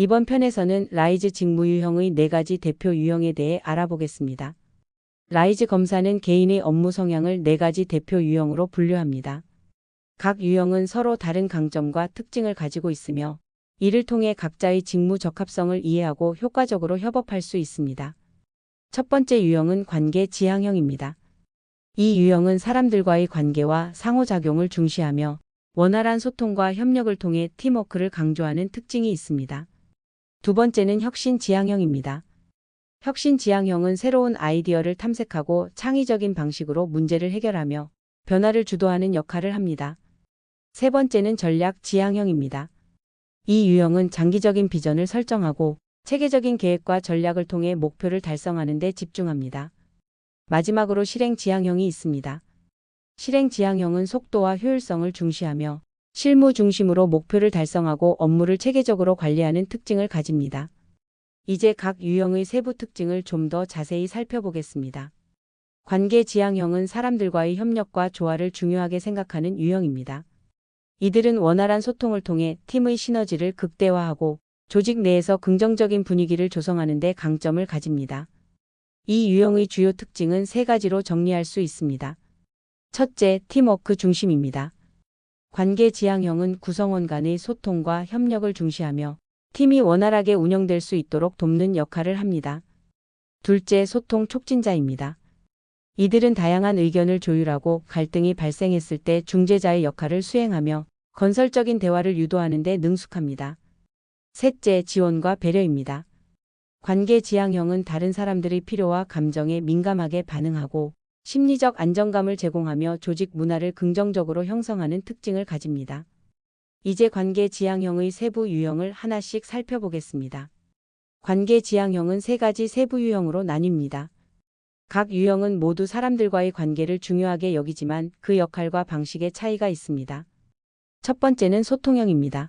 이번 편에서는 라이즈 직무 유형의 네 가지 대표 유형에 대해 알아보겠습니다. 라이즈 검사는 개인의 업무 성향을 네 가지 대표 유형으로 분류합니다. 각 유형은 서로 다른 강점과 특징을 가지고 있으며 이를 통해 각자의 직무 적합성을 이해하고 효과적으로 협업할 수 있습니다. 첫 번째 유형은 관계 지향형입니다. 이 유형은 사람들과의 관계와 상호작용을 중시하며 원활한 소통과 협력을 통해 팀워크를 강조하는 특징이 있습니다. 두 번째는 혁신 지향형입니다. 혁신 지향형은 새로운 아이디어를 탐색하고 창의적인 방식으로 문제를 해결하며 변화를 주도하는 역할을 합니다. 세 번째는 전략 지향형입니다. 이 유형은 장기적인 비전을 설정하고 체계적인 계획과 전략을 통해 목표를 달성하는 데 집중합니다. 마지막으로 실행 지향형이 있습니다. 실행 지향형은 속도와 효율성을 중시하며 실무 중심으로 목표를 달성하고 업무를 체계적으로 관리하는 특징을 가집니다. 이제 각 유형의 세부 특징을 좀 더 자세히 살펴보겠습니다. 관계 지향형은 사람들과의 협력과 조화를 중요하게 생각하는 유형입니다. 이들은 원활한 소통을 통해 팀의 시너지를 극대화하고 조직 내에서 긍정적인 분위기를 조성하는 데 강점을 가집니다. 이 유형의 주요 특징은 세 가지로 정리할 수 있습니다. 첫째, 팀워크 중심입니다. 관계 지향형은 구성원 간의 소통과 협력을 중시하며 팀이 원활하게 운영될 수 있도록 돕는 역할을 합니다. 둘째, 소통 촉진자입니다. 이들은 다양한 의견을 조율하고 갈등이 발생했을 때 중재자의 역할을 수행하며 건설적인 대화를 유도하는 데 능숙합니다. 셋째, 지원과 배려입니다. 관계 지향형은 다른 사람들의 필요와 감정에 민감하게 반응하고 심리적 안정감을 제공하며 조직 문화를 긍정적으로 형성하는 특징을 가집니다. 이제 관계 지향형의 세부 유형을 하나씩 살펴보겠습니다. 관계 지향형은 세 가지 세부 유형으로 나뉩니다. 각 유형은 모두 사람들과의 관계를 중요하게 여기지만 그 역할과 방식의 차이가 있습니다. 첫 번째는 소통형입니다.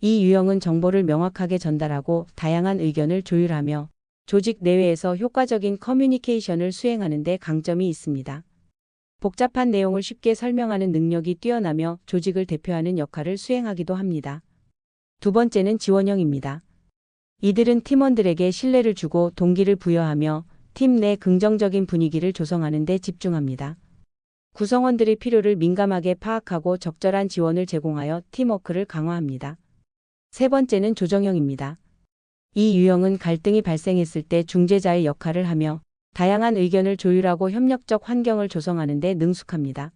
이 유형은 정보를 명확하게 전달하고 다양한 의견을 조율하며 조직 내외에서 효과적인 커뮤니케이션을 수행하는 데 강점이 있습니다. 복잡한 내용을 쉽게 설명하는 능력이 뛰어나며 조직을 대표하는 역할을 수행하기도 합니다. 두 번째는 지원형입니다. 이들은 팀원들에게 신뢰를 주고 동기를 부여하며 팀 내 긍정적인 분위기를 조성하는 데 집중합니다. 구성원들의 필요를 민감하게 파악하고 적절한 지원을 제공하여 팀워크를 강화합니다. 세 번째는 조정형입니다. 이 유형은 갈등이 발생했을 때 중재자의 역할을 하며 다양한 의견을 조율하고 협력적 환경을 조성하는 데 능숙합니다.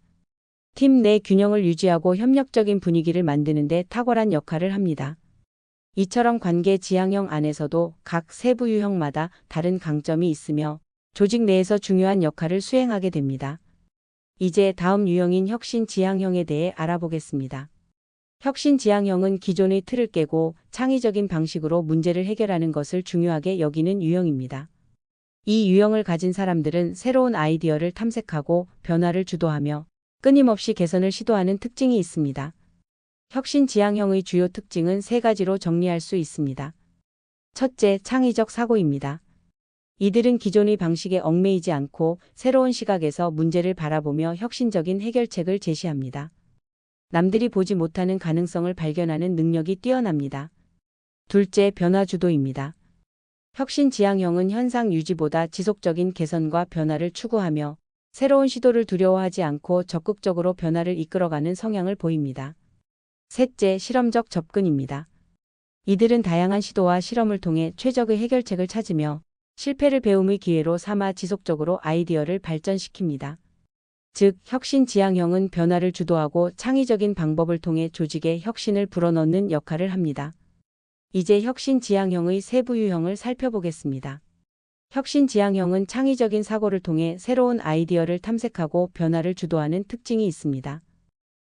팀 내 균형을 유지하고 협력적인 분위기를 만드는 데 탁월한 역할을 합니다. 이처럼 관계 지향형 안에서도 각 세부 유형마다 다른 강점이 있으며 조직 내에서 중요한 역할을 수행하게 됩니다. 이제 다음 유형인 혁신 지향형에 대해 알아보겠습니다. 혁신 지향형은 기존의 틀을 깨고 창의적인 방식으로 문제를 해결하는 것을 중요하게 여기는 유형입니다. 이 유형을 가진 사람들은 새로운 아이디어를 탐색하고 변화를 주도하며 끊임없이 개선을 시도하는 특징이 있습니다. 혁신 지향형의 주요 특징은 세 가지로 정리할 수 있습니다. 첫째, 창의적 사고입니다. 이들은 기존의 방식에 얽매이지 않고 새로운 시각에서 문제를 바라보며 혁신적인 해결책을 제시합니다. 남들이 보지 못하는 가능성을 발견하는 능력이 뛰어납니다. 둘째, 변화주도입니다. 혁신 지향형은 현상 유지보다 지속적인 개선과 변화를 추구하며 새로운 시도를 두려워하지 않고 적극적으로 변화를 이끌어가는 성향을 보입니다. 셋째, 실험적 접근입니다. 이들은 다양한 시도와 실험을 통해 최적의 해결책을 찾으며 실패를 배움의 기회로 삼아 지속적으로 아이디어를 발전시킵니다. 즉, 혁신 지향형은 변화를 주도하고 창의적인 방법을 통해 조직에 혁신을 불어넣는 역할을 합니다. 이제 혁신 지향형의 세부 유형을 살펴보겠습니다. 혁신 지향형은 창의적인 사고를 통해 새로운 아이디어를 탐색하고 변화를 주도하는 특징이 있습니다.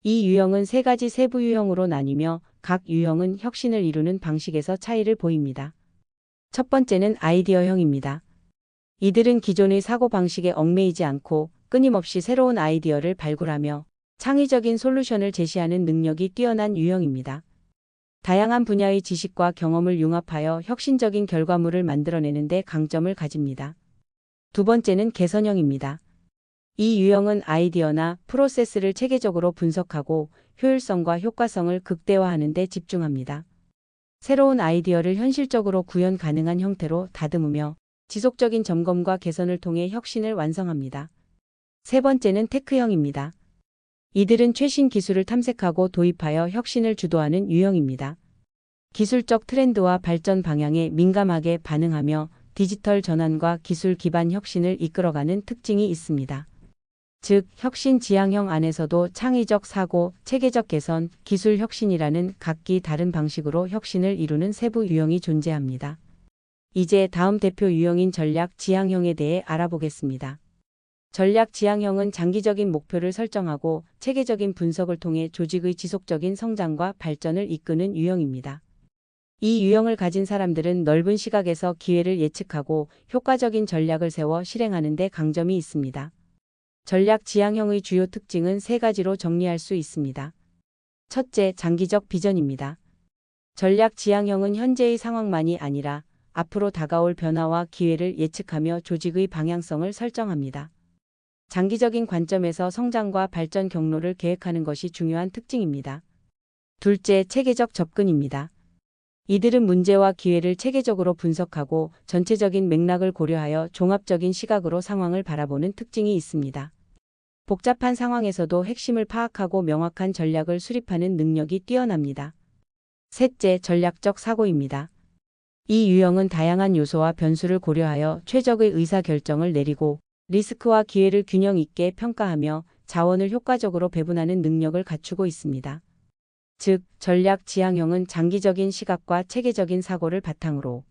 이 유형은 세 가지 세부 유형으로 나뉘며 각 유형은 혁신을 이루는 방식에서 차이를 보입니다. 첫 번째는 아이디어형입니다. 이들은 기존의 사고 방식에 얽매이지 않고 끊임없이 새로운 아이디어를 발굴하며 창의적인 솔루션을 제시하는 능력이 뛰어난 유형입니다. 다양한 분야의 지식과 경험을 융합하여 혁신적인 결과물을 만들어내는데 강점을 가집니다. 두 번째는 개선형입니다. 이 유형은 아이디어나 프로세스를 체계적으로 분석하고 효율성과 효과성을 극대화하는 데 집중합니다. 새로운 아이디어를 현실적으로 구현 가능한 형태로 다듬으며 지속적인 점검과 개선을 통해 혁신을 완성합니다. 세 번째는 테크형입니다. 이들은 최신 기술을 탐색하고 도입하여 혁신을 주도하는 유형입니다. 기술적 트렌드와 발전 방향에 민감하게 반응하며 디지털 전환과 기술 기반 혁신을 이끌어가는 특징이 있습니다. 즉, 혁신 지향형 안에서도 창의적 사고, 체계적 개선, 기술 혁신이라는 각기 다른 방식으로 혁신을 이루는 세부 유형이 존재합니다. 이제 다음 대표 유형인 전략 지향형에 대해 알아보겠습니다. 전략 지향형은 장기적인 목표를 설정하고 체계적인 분석을 통해 조직의 지속적인 성장과 발전을 이끄는 유형입니다. 이 유형을 가진 사람들은 넓은 시각에서 기회를 예측하고 효과적인 전략을 세워 실행하는 데 강점이 있습니다. 전략 지향형의 주요 특징은 세 가지로 정리할 수 있습니다. 첫째, 장기적 비전입니다. 전략 지향형은 현재의 상황만이 아니라 앞으로 다가올 변화와 기회를 예측하며 조직의 방향성을 설정합니다. 장기적인 관점에서 성장과 발전 경로를 계획하는 것이 중요한 특징입니다. 둘째, 체계적 접근입니다. 이들은 문제와 기회를 체계적으로 분석하고 전체적인 맥락을 고려하여 종합적인 시각으로 상황을 바라보는 특징이 있습니다. 복잡한 상황에서도 핵심을 파악하고 명확한 전략을 수립하는 능력이 뛰어납니다. 셋째, 전략적 사고입니다. 이 유형은 다양한 요소와 변수를 고려하여 최적의 의사 결정을 내리고 리스크와 기회를 균형 있게 평가하며 자원을 효과적으로 배분하는 능력을 갖추고 있습니다. 즉, 전략 지향형은 장기적인 시각과 체계적인 사고를 바탕으로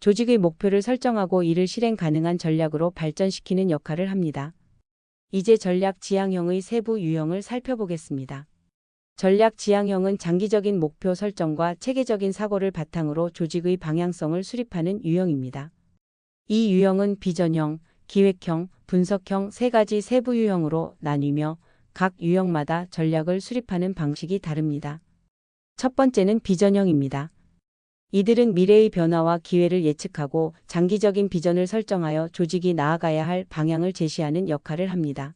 조직의 목표를 설정하고 이를 실행 가능한 전략으로 발전시키는 역할을 합니다. 이제 전략 지향형의 세부 유형을 살펴보겠습니다. 전략 지향형은 장기적인 목표 설정과 체계적인 사고를 바탕으로 조직의 방향성을 수립하는 유형입니다. 이 유형은 비전형, 기획형, 분석형 세 가지 세부 유형으로 나뉘며 각 유형마다 전략을 수립하는 방식이 다릅니다. 첫 번째는 비전형입니다. 이들은 미래의 변화와 기회를 예측하고 장기적인 비전을 설정하여 조직이 나아가야 할 방향을 제시하는 역할을 합니다.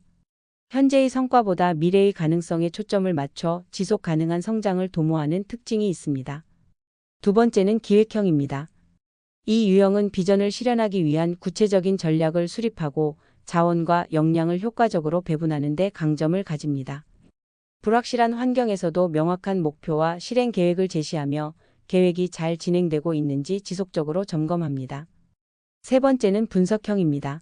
현재의 성과보다 미래의 가능성에 초점을 맞춰 지속 가능한 성장을 도모하는 특징이 있습니다. 두 번째는 기획형입니다. 이 유형은 비전을 실현하기 위한 구체적인 전략을 수립하고 자원과 역량을 효과적으로 배분하는 데 강점을 가집니다. 불확실한 환경에서도 명확한 목표와 실행 계획을 제시하며 계획이 잘 진행되고 있는지 지속적으로 점검합니다. 세 번째는 분석형입니다.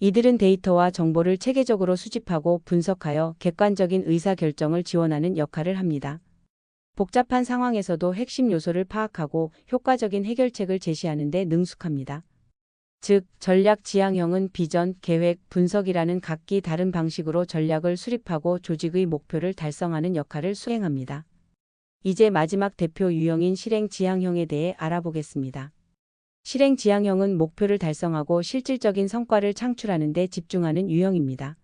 이들은 데이터와 정보를 체계적으로 수집하고 분석하여 객관적인 의사결정을 지원하는 역할을 합니다. 복잡한 상황에서도 핵심 요소를 파악하고 효과적인 해결책을 제시하는 데 능숙합니다. 즉, 전략 지향형은 비전, 계획, 분석이라는 각기 다른 방식으로 전략을 수립하고 조직의 목표를 달성하는 역할을 수행합니다. 이제 마지막 대표 유형인 실행 지향형에 대해 알아보겠습니다. 실행 지향형은 목표를 달성하고 실질적인 성과를 창출하는 데 집중하는 유형입니다.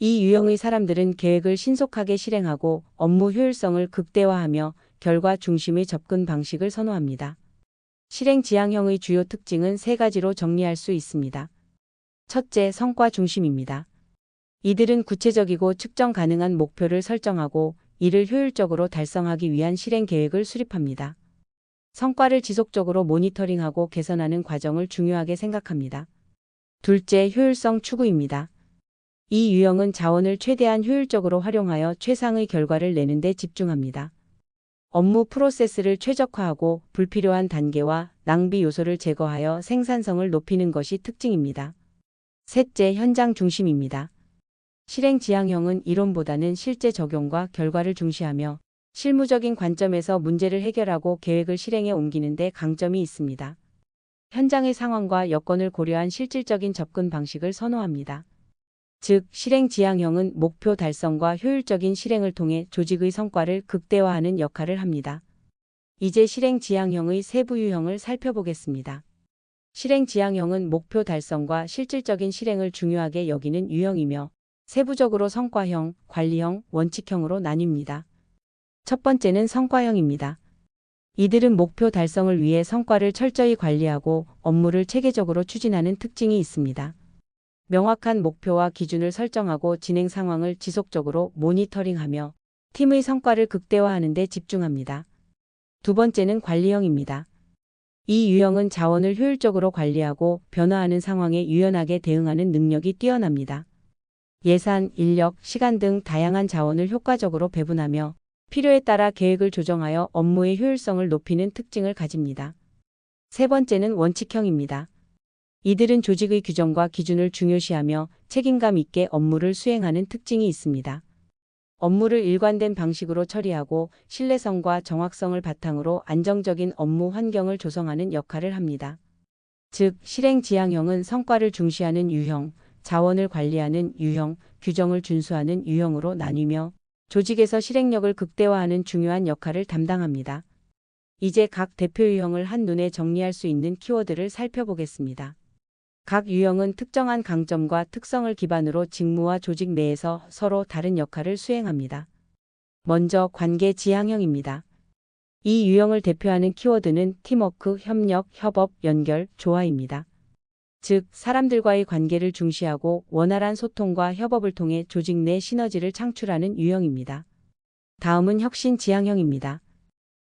이 유형의 사람들은 계획을 신속하게 실행하고 업무 효율성을 극대화하며 결과 중심의 접근 방식을 선호합니다. 실행 지향형의 주요 특징은 세 가지로 정리할 수 있습니다. 첫째, 성과 중심입니다. 이들은 구체적이고 측정 가능한 목표를 설정하고 이를 효율적으로 달성하기 위한 실행 계획을 수립합니다. 성과를 지속적으로 모니터링하고 개선하는 과정을 중요하게 생각합니다. 둘째, 효율성 추구입니다. 이 유형은 자원을 최대한 효율적으로 활용하여 최상의 결과를 내는 데 집중합니다. 업무 프로세스를 최적화하고 불필요한 단계와 낭비 요소를 제거하여 생산성을 높이는 것이 특징입니다. 셋째, 현장 중심입니다. 실행 지향형은 이론보다는 실제 적용과 결과를 중시하며 실무적인 관점에서 문제를 해결하고 계획을 실행에 옮기는 데 강점이 있습니다. 현장의 상황과 여건을 고려한 실질적인 접근 방식을 선호합니다. 즉, 실행 지향형은 목표 달성과 효율적인 실행을 통해 조직의 성과를 극대화하는 역할을 합니다. 이제 실행 지향형의 세부 유형을 살펴보겠습니다. 실행 지향형은 목표 달성과 실질적인 실행을 중요하게 여기는 유형이며 세부적으로 성과형, 관리형, 원칙형으로 나뉩니다. 첫 번째는 성과형입니다. 이들은 목표 달성을 위해 성과를 철저히 관리하고 업무를 체계적으로 추진하는 특징이 있습니다. 명확한 목표와 기준을 설정하고 진행 상황을 지속적으로 모니터링하며 팀의 성과를 극대화하는 데 집중합니다. 두 번째는 관리형입니다. 이 유형은 자원을 효율적으로 관리하고 변화하는 상황에 유연하게 대응하는 능력이 뛰어납니다. 예산, 인력, 시간 등 다양한 자원을 효과적으로 배분하며 필요에 따라 계획을 조정하여 업무의 효율성을 높이는 특징을 가집니다. 세 번째는 원칙형입니다. 이들은 조직의 규정과 기준을 중요시하며 책임감 있게 업무를 수행하는 특징이 있습니다. 업무를 일관된 방식으로 처리하고 신뢰성과 정확성을 바탕으로 안정적인 업무 환경을 조성하는 역할을 합니다. 즉, 실행 지향형은 성과를 중시하는 유형, 자원을 관리하는 유형, 규정을 준수하는 유형으로 나뉘며 조직에서 실행력을 극대화하는 중요한 역할을 담당합니다. 이제 각 대표 유형을 한눈에 정리할 수 있는 키워드를 살펴보겠습니다. 각 유형은 특정한 강점과 특성을 기반으로 직무와 조직 내에서 서로 다른 역할을 수행합니다. 먼저 관계 지향형입니다. 이 유형을 대표하는 키워드는 팀워크, 협력, 협업, 연결, 조화입니다. 즉, 사람들과의 관계를 중시하고 원활한 소통과 협업을 통해 조직 내 시너지를 창출하는 유형입니다. 다음은 혁신 지향형입니다.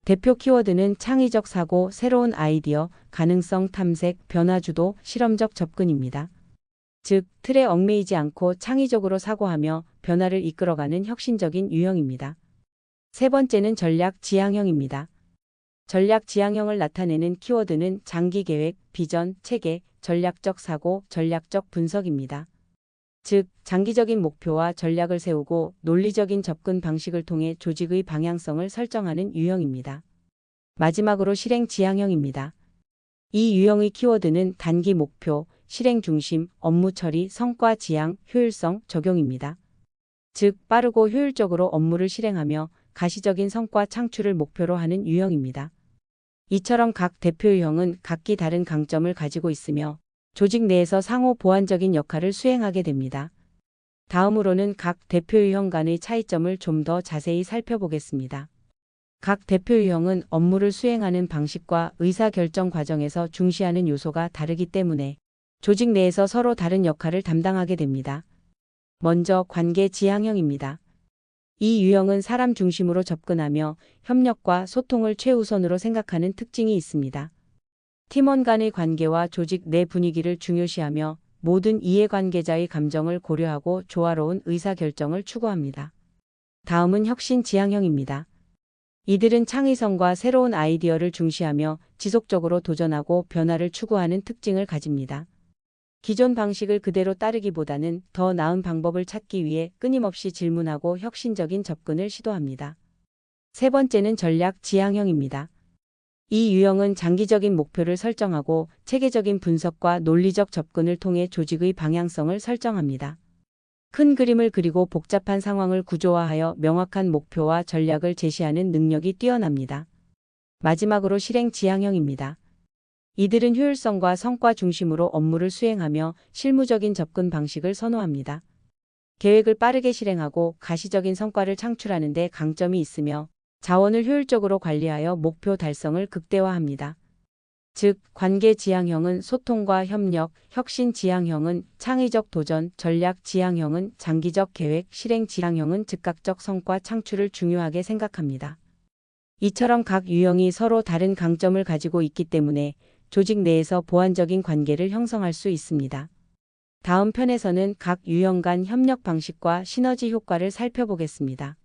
대표 키워드는 창의적 사고, 새로운 아이디어, 가능성 탐색, 변화주도, 실험적 접근입니다. 즉, 틀에 얽매이지 않고 창의적으로 사고하며 변화를 이끌어가는 혁신적인 유형입니다. 세 번째는 전략 지향형입니다. 전략 지향형을 나타내는 키워드는 장기 계획, 비전, 체계, 전략적 사고, 전략적 분석입니다. 즉, 장기적인 목표와 전략을 세우고 논리적인 접근 방식을 통해 조직의 방향성을 설정하는 유형입니다. 마지막으로 실행 지향형입니다. 이 유형의 키워드는 단기 목표, 실행 중심, 업무 처리, 성과 지향, 효율성, 적용입니다. 즉, 빠르고 효율적으로 업무를 실행하며 가시적인 성과 창출을 목표로 하는 유형입니다. 이처럼 각 대표 유형은 각기 다른 강점을 가지고 있으며 조직 내에서 상호 보완적인 역할을 수행하게 됩니다. 다음으로는 각 대표 유형 간의 차이점을 좀 더 자세히 살펴보겠습니다. 각 대표 유형은 업무를 수행하는 방식과 의사결정 과정에서 중시하는 요소가 다르기 때문에 조직 내에서 서로 다른 역할을 담당하게 됩니다. 먼저 관계 지향형입니다. 이 유형은 사람 중심으로 접근하며 협력과 소통을 최우선으로 생각하는 특징이 있습니다. 팀원 간의 관계와 조직 내 분위기를 중요시하며 모든 이해관계자의 감정을 고려하고 조화로운 의사결정을 추구합니다. 다음은 혁신 지향형입니다. 이들은 창의성과 새로운 아이디어를 중시하며 지속적으로 도전하고 변화를 추구하는 특징을 가집니다. 기존 방식을 그대로 따르기보다는 더 나은 방법을 찾기 위해 끊임없이 질문하고 혁신적인 접근을 시도합니다. 세 번째는 전략 지향형입니다. 이 유형은 장기적인 목표를 설정하고 체계적인 분석과 논리적 접근을 통해 조직의 방향성을 설정합니다. 큰 그림을 그리고 복잡한 상황을 구조화하여 명확한 목표와 전략을 제시하는 능력이 뛰어납니다. 마지막으로 실행 지향형입니다. 이들은 효율성과 성과 중심으로 업무를 수행하며 실무적인 접근 방식을 선호합니다. 계획을 빠르게 실행하고 가시적인 성과를 창출하는 데 강점이 있으며 자원을 효율적으로 관리하여 목표 달성을 극대화합니다. 즉, 관계 지향형은 소통과 협력, 혁신 지향형은 창의적 도전, 전략 지향형은 장기적 계획, 실행 지향형은 즉각적 성과 창출을 중요하게 생각합니다. 이처럼 각 유형이 서로 다른 강점을 가지고 있기 때문에 조직 내에서 보완적인 관계를 형성할 수 있습니다. 다음 편에서는 각 유형 간 협력 방식과 시너지 효과를 살펴보겠습니다.